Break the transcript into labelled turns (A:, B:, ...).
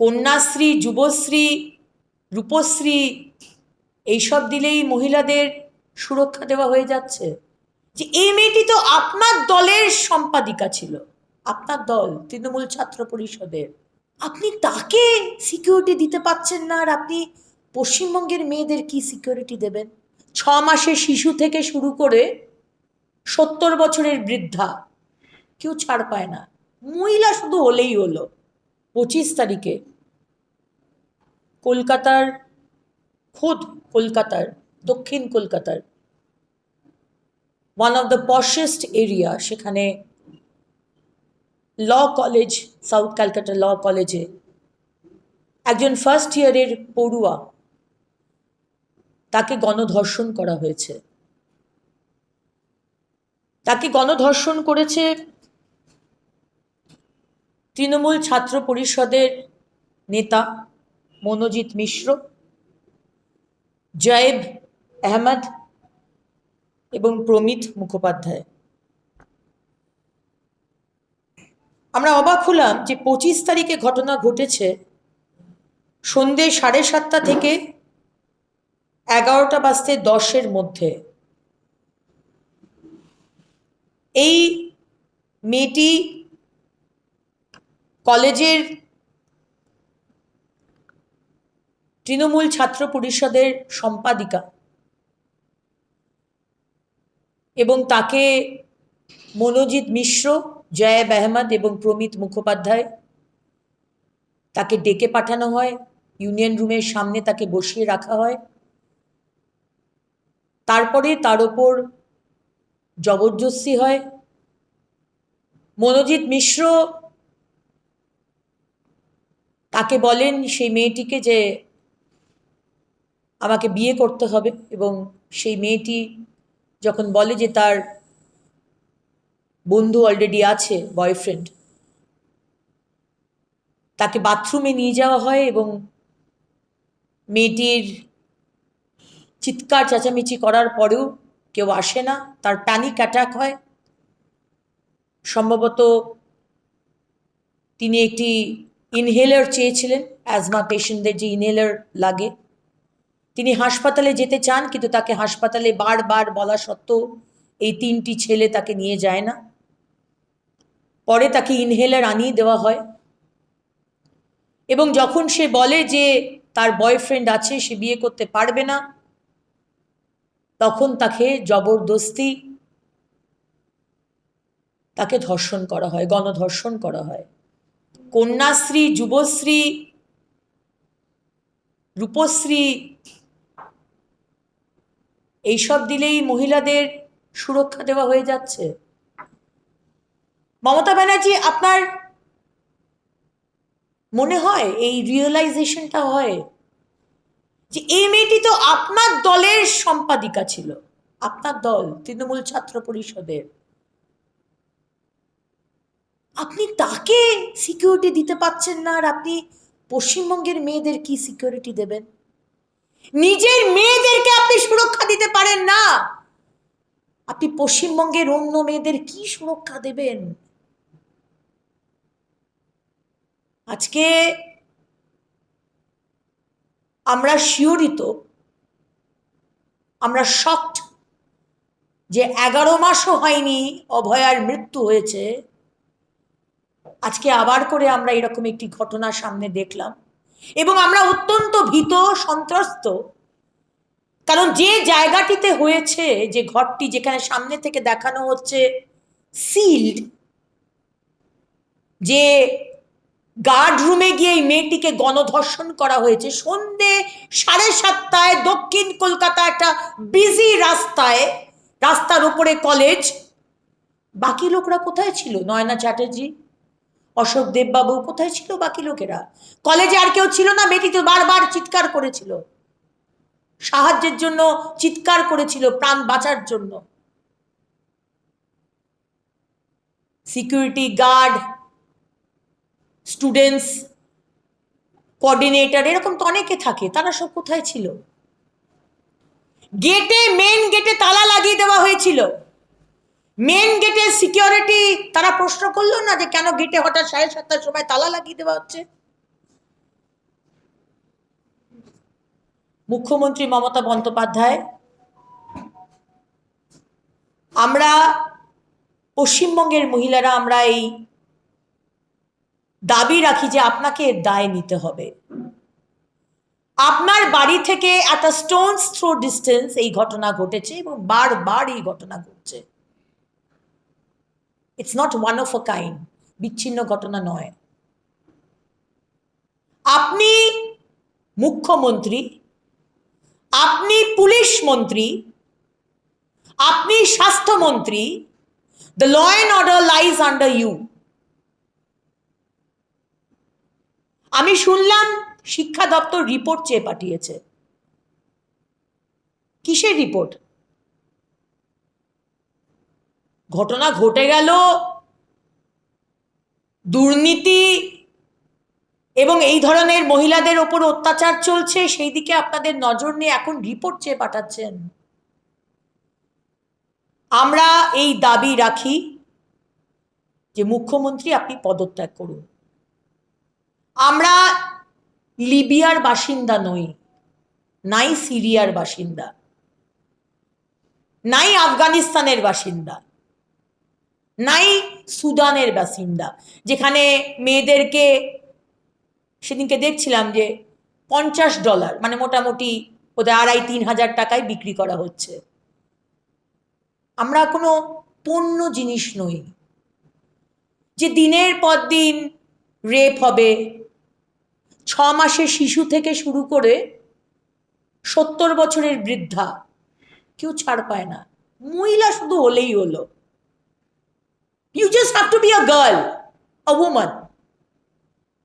A: কন্যাশ্রী, যুবশ্রী, রূপশ্রী, এইসব দিলেই মহিলাদের সুরক্ষা দেওয়া হয়ে যাচ্ছে। যে এই মেয়েটি তো আপনার দলের সম্পাদিকা ছিল, আপনার দল, তৃণমূল ছাত্র পরিষদের। আপনি তাকে সিকিউরিটি দিতে পাচ্ছেন না আর আপনি পশ্চিমবঙ্গের মেয়েদের কি সিকিউরিটি দেবেন? ছ মাসের শিশু থেকে শুরু করে সত্তর বছরের বৃদ্ধা, কেউ ছাড় পায় না। মহিলা শুধু হলেই হলো। পঁচিশ তারিখে কলকাতার খোদ কলকাতার, দক্ষিণ কলকাতার one of the poshest area সেখানে law college south Calcutta law কলেজে একজন ফার্স্ট ইয়ারের পড়ুয়া তাকে গণধর্ষণ করা হয়েছে। তাকে গণধর্ষণ করেছে তৃণমূল ছাত্র পরিষদের নেতা মনোজিৎ মিশ্র, জয়েব আহমদ এবং প্রমিত মুখোপাধ্যায়। আমরা অবাক হলাম যে পঁচিশ তারিখে ঘটনা ঘটেছে সন্ধে সাড়ে সাতটা থেকে এগারোটা বাজতে দশের মধ্যে। এই মেয়েটি কলেজের তৃণমূল ছাত্র পরিষদের সম্পাদিকা এবং তাকে মনোজিৎ মিশ্র জয়েব আহমদ এবং প্রমিত মুখোপাধ্যায় তাকে ডেকে পাঠানো হয়। ইউনিয়ন রুমের সামনে তাকে বসিয়ে রাখা হয়। তারপরে তার ওপর জবরদস্তি হয়। মনোজিৎ মিশ্র তাকে বলেন সেই মেয়েটিকে যে আমাকে বিয়ে করতে হবে এবং সেই মেয়েটি যখন বলে যে তার বন্ধু অলরেডি আছে বয়ফ্রেন্ড তাকে বাথরুমে নিয়ে যাওয়া হয় এবং মেয়েটির চিৎকার চেঁচামেচি করার পরেও কেউ আসে না। তার প্যানিক অ্যাটাক হয়। সম্ভবত তিনি একটি ইনহেলার চেয়েছিলেন, অ্যাজমা পেশেন্টদের যে ইনহেলার লাগে। তিনি হাসপাতালে যেতে চান, কিন্তু তাকে হাসপাতালে বারবার বলা সত্ত্বেও এই তিনটি ছেলে তাকে নিয়ে যায় না। পরে তাকে ইনহেলার আনিয়ে দেওয়া হয়। এবং যখন সে বলে যে তার বয়ফ্রেন্ড আছে, সে বিয়ে করতে পারবে না, তখন তাকে জবরদস্তি তাকে ধর্ষণ করা হয়, গণধর্ষণ করা হয়। কন্যাশ্রী, যুবশ্রী, রূপশ্রী, এইসব দিলেই মহিলাদের সুরক্ষা দেওয়া হয়ে যাচ্ছে। মমতা ব্যানার্জি, আপনার মনে হয়, এই রিয়েলাইজেশনটা হয় যে এই মেয়েটি তো আপনার দলের সম্পাদিকা ছিল। আপনার দল, তৃণমূল ছাত্র পরিষদের। আপনি তাকে সিকিউরিটি দিতে পাচ্ছেন না আর আপনি পশ্চিমবঙ্গের মেয়েদের কি সিকিউরিটি দেবেন? নিজের মেয়েদেরকে আপনি সুরক্ষা দিতে পারেন না। আপনি পশ্চিমবঙ্গের অন্য মেয়েদের কি সুরক্ষা দেবেন? আজকে আমরা শিওরিত আমরা শক্ট যে এগারো মাসও হয়নি, অভয়ার মৃত্যু হয়েছে। আজকে আবার করে আমরা এরকম একটি ঘটনা সামনে দেখলাম। এবং আমরা অত্যন্ত ভীত, সন্ত্রস্ত। কারণ যে জায়গাটিতে হয়েছে, যে ঘরটি যেখানে সামনে থেকে দেখানো হচ্ছে সিল্ড যে গার্ড রুমে গিয়ে এই মেয়েটিকে গণধর্ষণ করা হয়েছে, সন্ধে সাড়ে সাতটায় দক্ষিণ কলকাতা একটা বিজি রাস্তায়, রাস্তার উপরে কলেজ বাকি লোকরা কোথায় ছিল? নয়না চ্যাটার্জি? অশোক দেববাবু কোথায় ছিল বাকি লোকেরা? কলেজে আর কেউ ছিল না? মেয়েটি তো বারবার চিৎকার করেছিল। সাহায্যের জন্য চিৎকার করেছিল, প্রাণ বাঁচার জন্য। সিকিউরিটি গার্ড, স্টুডেন্টস, কোঅর্ডিনেটর, এরকম তো অনেকে থাকে, তারা সব কোথায় ছিল? গেটে মেন গেটে তালা লাগিয়ে দেওয়া হয়েছিল। মেন গেটের সিকিউরিটি তারা প্রশ্ন করল না যে কেন গেটে হঠাৎ সাড়ে সাতটার সময় তালা লাগিয়ে দেওয়া হচ্ছে? মুখ্যমন্ত্রী মমতা বন্দ্যোপাধ্যায়, আমরা পশ্চিমবঙ্গের মহিলারা আমরা এই দাবি রাখি যে আপনাকে দায় নিতে হবে। আপনার বাড়ি থেকে একটা স্টোনস থ্রো ডিস্টেন্স এই ঘটনা ঘটেছে এবং বারবার এই ঘটনা ঘটছে। It's not one of a kind বিচ্ছিন্ন ঘটনা নয়। আপনি মুখ্যমন্ত্রী, আপনি পুলিশ মন্ত্রী, আপনি স্বাস্থ্যমন্ত্রী the law and order lies under you আমি শুনলাম শিক্ষা দপ্তর রিপোর্ট চেয়ে পাঠিয়েছে। কিসের রিপোর্ট ঘটনা ঘটে গেল। দুর্নীতি এবং এই ধরনের মহিলাদের ওপর অত্যাচার চলছে, সেই দিকে আপনাদের নজর নিয়ে এখন রিপোর্ট চেয়ে পাঠাচ্ছেন। আমরা এই দাবি রাখি যে মুখ্যমন্ত্রী আপনি পদত্যাগ করুন। আমরা লিবিয়ার বাসিন্দা নই, নাই সিরিয়ার বাসিন্দা, নাই আফগানিস্তানের বাসিন্দা। নাই সুদানের বাসিন্দা, যেখানে মেয়েদেরকে সেদিনকে দেখছিলাম যে পঞ্চাশ ডলার মানে মোটামুটি ওদের আড়াই তিন হাজার টাকায় বিক্রি করা হচ্ছে। আমরা কোনো পণ্য জিনিস নই, যে দিনের পর দিন রেপ হবে। ছ মাসের শিশু থেকে শুরু করে সত্তর বছরের বৃদ্ধা, কেউ ছাড় পায় না। মহিলা শুধু হলেই হলো। You just have to be a girl, a woman.